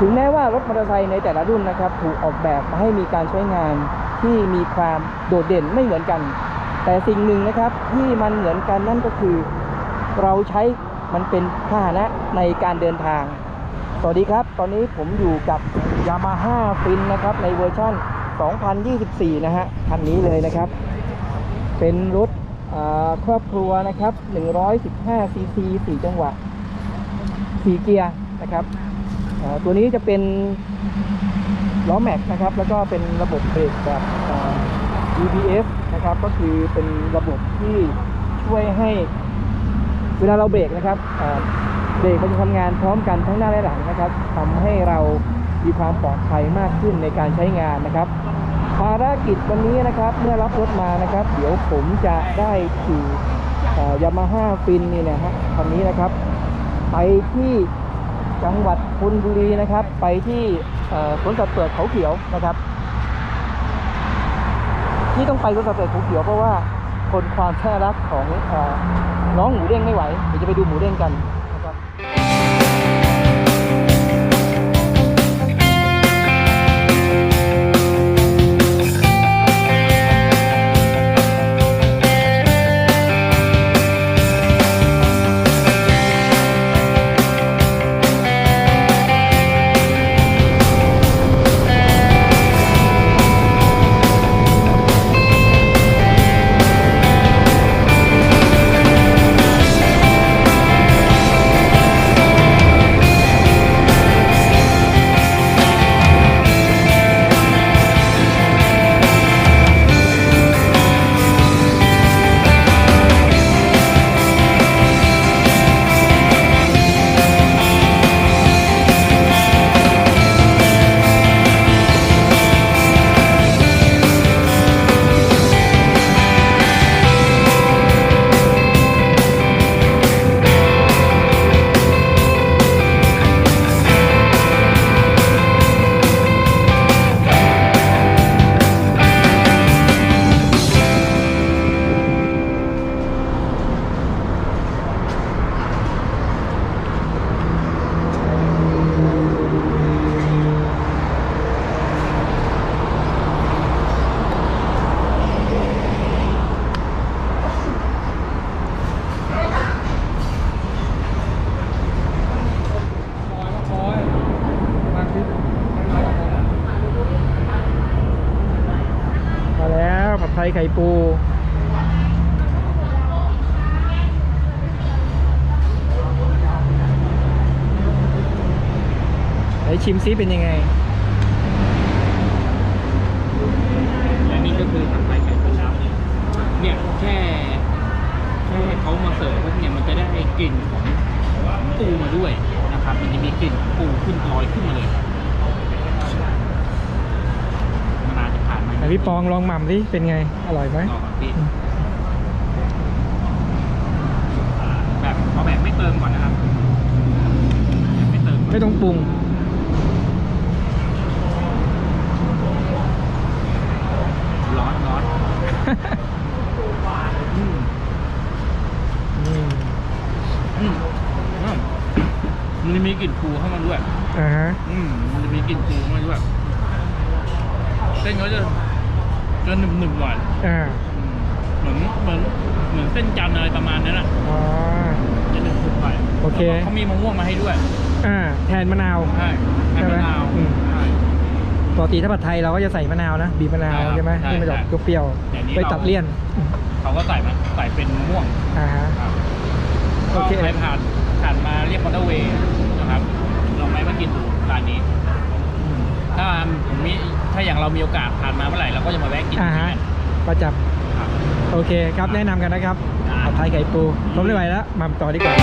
ถึงแม้ว่ารถมอเตอร์ไซค์ในแต่ละรุ่นนะครับ ถูกออกแบบมาให้มีการใช้งานที่มีความโดดเด่นไม่เหมือนกัน แต่สิ่งหนึ่งนะครับที่มันเหมือนกันนั่นก็คือ เราใช้มันเป็นพาหนะในการเดินทาง สวัสดีครับ ตอนนี้ผมอยู่กับ Yamaha Fin นะครับ ในเวอร์ชัน2024 นะฮะคันนี้เลยนะครับ เป็นรถครอบครัวนะครับ 115 ซีซี 4 จังหวะ 4 เกียร์นะครับ ตัวนี้จะเป็นล้อแม็กนะครับ แล้วก็เป็นระบบเบรกแบบ EBS นะครับ ก็คือเป็นระบบที่ช่วยให้เวลาเราเบรกนะครับเบรกมันจะทำงานพร้อมกันทั้งหน้าและหลังนะครับทำให้เรามีความปลอดภัยมากขึ้นในการใช้งานนะครับ ภารกิจวันนี้นะครับ เมื่อรับรถมานะครับ เดี๋ยวผมจะได้ขี่ยามาฮ่าฟินนี่นะฮะคันนี้นะครับ ไปที่ จังหวัดขุนบุรีนะครับ ไปที่สวนสัตว์เปิดเขาเขียวนะครับที่ต้องไปสวนสัตว์เปิดเขาเขียวเพราะว่าคนความแค่รักของอน้องหมูเด้งไม่ไหวเดี๋ยวจะไปดูหมูเด้งกัน ไทยไข่ปูไหนชิมซิเป็นยังไง และนี่ก็คือผัดไทยไก่ปูเนี่ยแค่แค่เขามาเสิร์ฟเนี่ยมันจะได้กลิ่นของปูมาด้วยนะครับ มันจะมีกลิ่นของปูขึ้นลอยขึ้นมาเลยมานานจะผ่านไหม แต่ พี่ปองลองหม่ำสิเป็นไง อร่อยไหมต่อครับพี่แบบเอาแบบไม่เติมก่อนนะครับแบบไม่เติมก่อนไม่ต้องปรุง ร้อนร้อนอืม อืม อืมอืมมันจะมีกลิ่นปูเข้ามาด้วย อ่าฮะ อืมมันจะมีกลิ่นปูเข้ามาด้วยเส้นเขาจะจะ หนึบหนึบๆหน่อยอ่าอืมเหมือนเหมือนเหมือนเส้นจันทร์อะไรประมาณนั้นอะอ๋อ จะหนึบหนึบๆไปโอเค แล้วก็เขามีมะม่วงมาให้ด้วยอ่าแทนมะนาว ใช่แทนมะนาวอืม ใช่ ปกติถ้าผัดไทยเราก็จะใส่มะนาวนะบีบมะนาวใช่ครับใช่ไหมใช่ที่มันจะออกใช่เปรี้ยวแต่นี่ๆไปเรา ตัดเลี่ยนเขาก็ใส่มาใส่เป็นมะม่วง อ่าฮะ ครับโอก็เค ใครผ่านผ่านมาเรียกมอเตอร์เวย์นะครับลองไปมากินดูร้านนี้ ถ้าผมมีถ้าอย่างเรามีโอกาสผ่านมาเมื่อไหร่เราก็จะมาแวะกินอ่าที่ฮะนั่นประจับครับโอเคครับแนะนำกันนะครับครับผัดไทยไก่ปูผมไม่ไหวแล้วมาต่อดีกว่า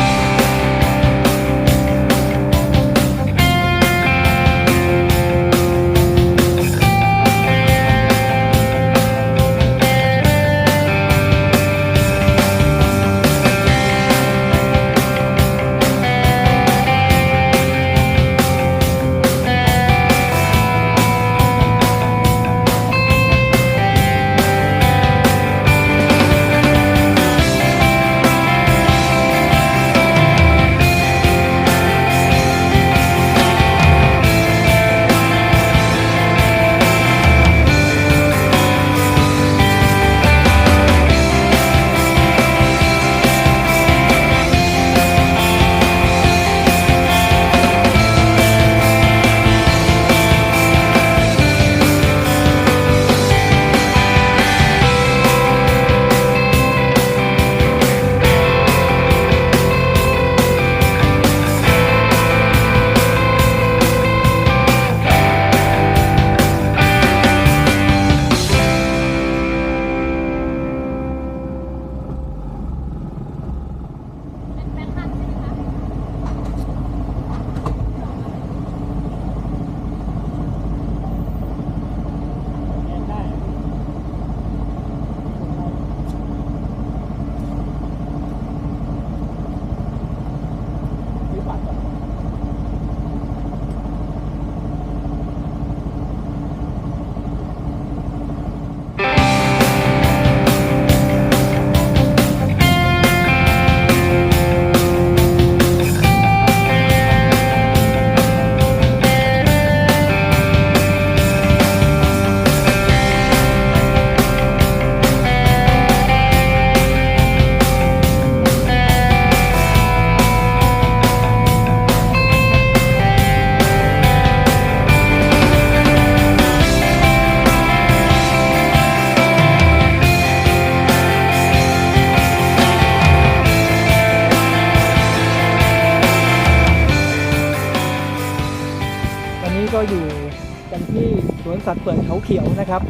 ที่สวนสัตว์เปิดเขาเขียวนะครับ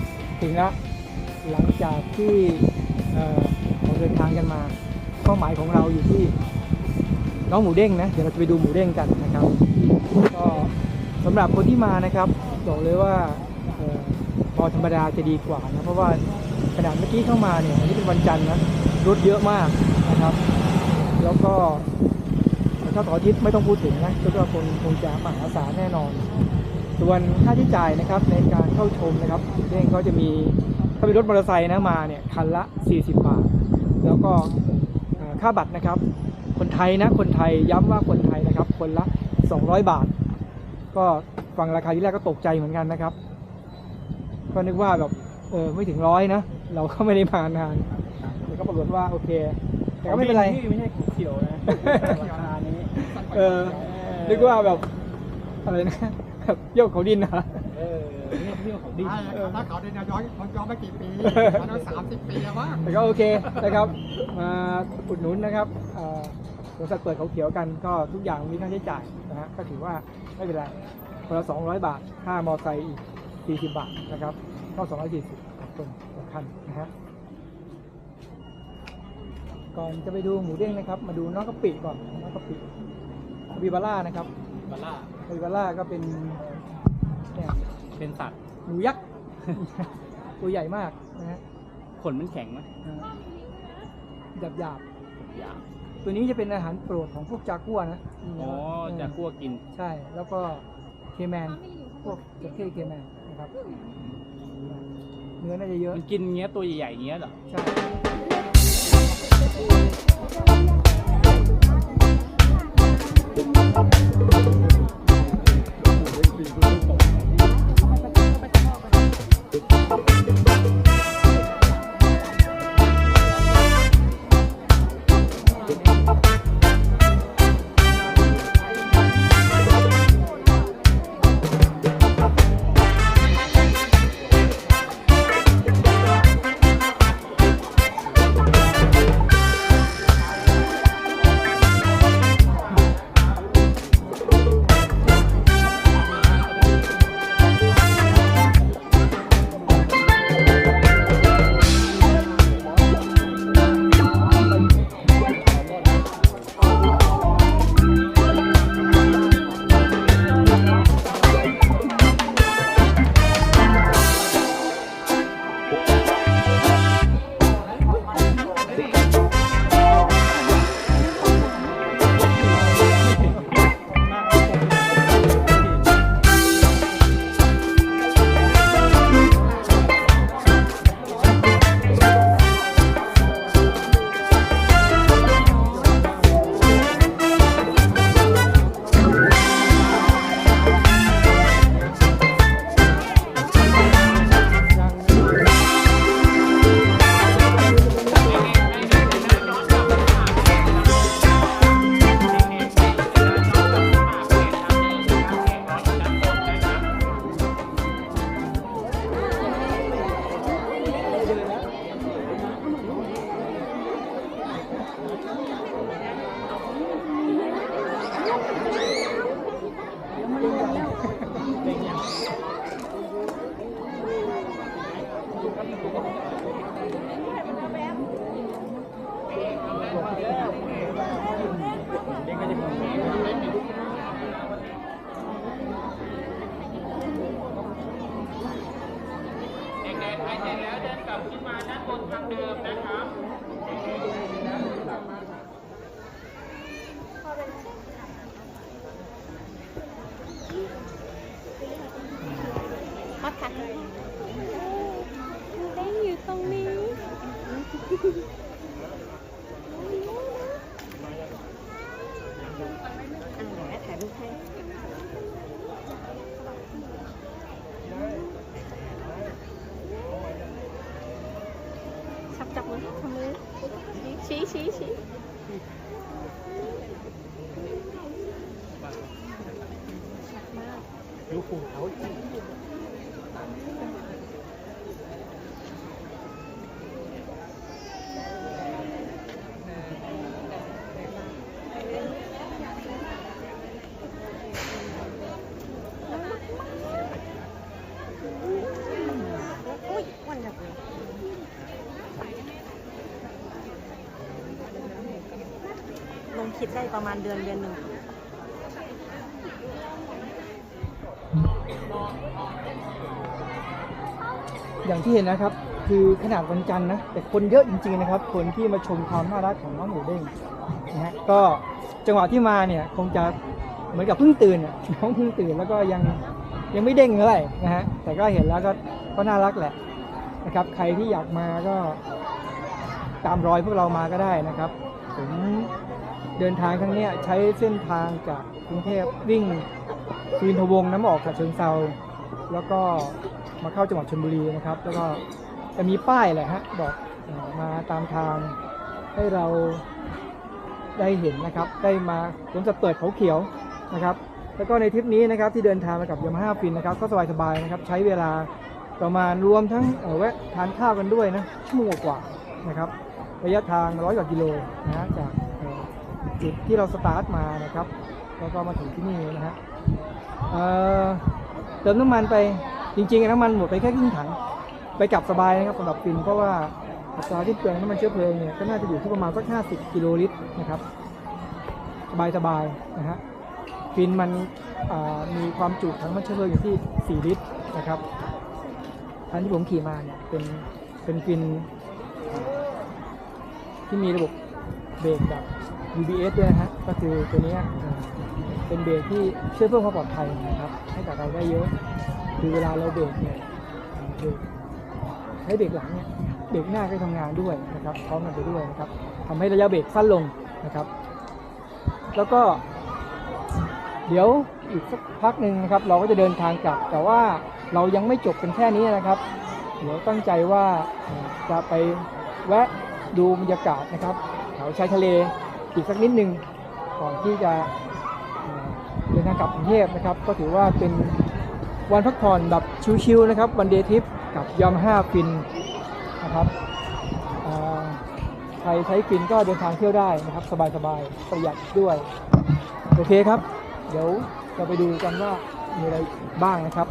ถึงแล้วหลังจากที่เราเดินทางกันมาเป้าหมายของเราอยู่ที่น้องหมูเด้งนะ เดี๋ยวเราจะไปดูหมูเด้งกันนะครับก็สำหรับคนที่มานะครับบอกเลยว่าพอธรรมดาจะดีกว่านะเพราะว่าขนาดเมื่อกี้เข้ามาเนี่ยวันนี้เป็นวันจันทร์นะรถเยอะมากนะครับ แล้วก็ถ้าต่ออาทิตย์ไม่ต้องพูดถึงนะคิดว่าคนคงจะมหาศาลแน่นอน ส่วนค่าใช้จ่ายนะครับในการเข้าชมนะครับเด้งก็จะมีถ้าเป็นรถมอเตอร์ไซค์นะมาเนี่ยคันละ 40 บาท แล้วก็เอ่อค่าบัตรนะครับ คนไทยนะคนไทยย้ำว่าคนไทยนะครับ คนละ 200 บาท ก็ฟังราคาที่แรกก็ตกใจเหมือนกันนะครับก็นึกว่าแบบเออไม่ถึงร้อยนะเราก็ไม่ได้มานานแต่ก็ปรากฏว่าโอเค แต่ก็ไม่เป็นไรไม่ใช่เขียวนะราคานี้เออนึกว่าแบบอะไรนะ แบบโยกเขาดินนะ เออเนี่ยเรื่องของดีใช่ถ้าเขาเดินย้อนมันย้อนไปกี่ปีมันต้องสามสิบปีแล้วมั้งแต่ก็โอเคนะครับมาอุดหนุนนะครับเอ่อสวนสัตว์เปิดเขาเขียวกันก็ทุกอย่างมีค่าใช้จ่ายนะฮะก็ถือว่าไม่เป็นไรคนละ200 บาท ค่ามอไซค์อีก 40 บาทนะครับก็240ต่อคนต่อคันนะฮะก่อนจะไปดูหมูเด้งนะครับ มาดูน้องกะปิก่อนน้องกะปิคาปิบาร่านะครับบาร่าคา ปิบาร่าก็เป็นเนี่ยเป็นสัตว์ หนูยักษ์ ตัวใหญ่มากนะฮะขนมันแข็งไหมหยาบหยาบอยากๆตัวนี้จะเป็นอาหารโปรดของพวกจากัวนะอ๋อจะคั่วกิน ใช่ แล้วก็เคแมน พวกจระเข้เคแมนนะครับ เนื้อน่าจะเยอะมันกินเงี้ยตัวใหญ่ๆเงี้ยเหรอ ใช่ เดิมนะครับค่ะเต้นอยู่ตรงนี้อะเดี๋ยวแม่ถ่ายรูปให้จับจับมือทำมือ ชี้ชี้ดูปูเขา ติด ได้ประมาณเดือนเดือนหนึ่งอย่างที่เห็นนะครับ คือขนาดวันจันทร์นะ แต่คนเยอะจริงๆนะครับ คนที่มาชมความน่ารักของน้องหมูเด้งนะฮะก็จังหวะที่มาเนี่ยคงจะเหมือนกับเพิ่งตื่นอะน้องเพิ่งตื่นแล้วก็ยังยังไม่เด้งเท่าไหร่นะฮะแต่ก็เห็นแล้วก็ก็น่ารักแหละนะครับ ใครที่อยากมาก็ตามรอยพวกเรามาก็ได้นะครับผม ดินทางครั้งนี้ใช้เส้นทางจากกรุงเทพวิ่งสุวินทวงน้ำออกฉะเชิงเซาแล้วก็มาเข้าจังหวัดชลบุรีนะครับ แล้วก็จะมีป้ายแหละฮะบอกมาตามทางให้เราได้เห็นนะครับ ได้มาสวนสัตว์เปิดเขาเขียวนะครับ แล้วก็ในทริปนี้นะครับที่เดินทางมากับยามาฮ่าฟินนะครับ ก็สบายๆนะครับ ใช้เวลาประมาณรวมทั้งเออแวะทานข้าวกันด้วยนะชั่วโมงกว่านะครับ ระยะทางร้อยกว่ากิโลนะจาก จุดที่เราสตาร์ทมานะครับ แล้วก็มาถึงที่นี่นะฮะเเติมน้ำมันไปจริงๆน้ำมันหมดไปแค่ครึ่งถัง ไปกลับสบายนะครับสำหรับฟินเพราะว่าอัตราที่เปลืองน้ำมันเชื้อเพลิงเนี่ยก็น่าจะอยู่ที่ประมาณสัก 50 กิโลลิตรนะครับ สบายๆนะฮะฟินมันมีความจุถังน้ำมันเชื้อเพลิงอยู่ที่ 4 ลิตรนะครับคันที่ผมขี่มาเนี่ยเป็นเป็นฟินที่มีระบบเบรกแบบ UBS ด้วยนะฮะก็คือตัวนี้เป็นเบรกที่ช่วยเพิ่มความปลอดภัยนะครับ ให้กับเราได้เยอะคือเวลาเราเบรกเนี่ยเอ่อใช้เบรกหลังเนี่ยเบรกหน้าก็ทำงานด้วยนะครับพร้อมกันไปด้วยนะครับทำให้ระยะเบรกสั้นลงนะครับ แล้วก็ เดี๋ยวอีกสักพักหนึ่งนะครับ เราก็จะเดินทางกลับ แต่ว่าเรายังไม่จบกันแค่นี้นะครับ เดี๋ยวตั้งใจว่าจะไปแวะดูบรรยากาศนะครับแถวชายทะเล อีกสักนิดหนึ่งก่อนที่จะเดินทางกลับกรุงเทพนะครับ ก็ถือว่าเป็นวันพักผ่อนแบบชิลๆนะครับวันเดย์ทริปกับยอม5ฟินนะครับใครใช้ฟินก็เดินทางเที่ยวได้นะครับ สบายๆประหยัดด้วย โอเคครับ เดี๋ยวเราไปดูกันว่ามีอะไรบ้างนะครับ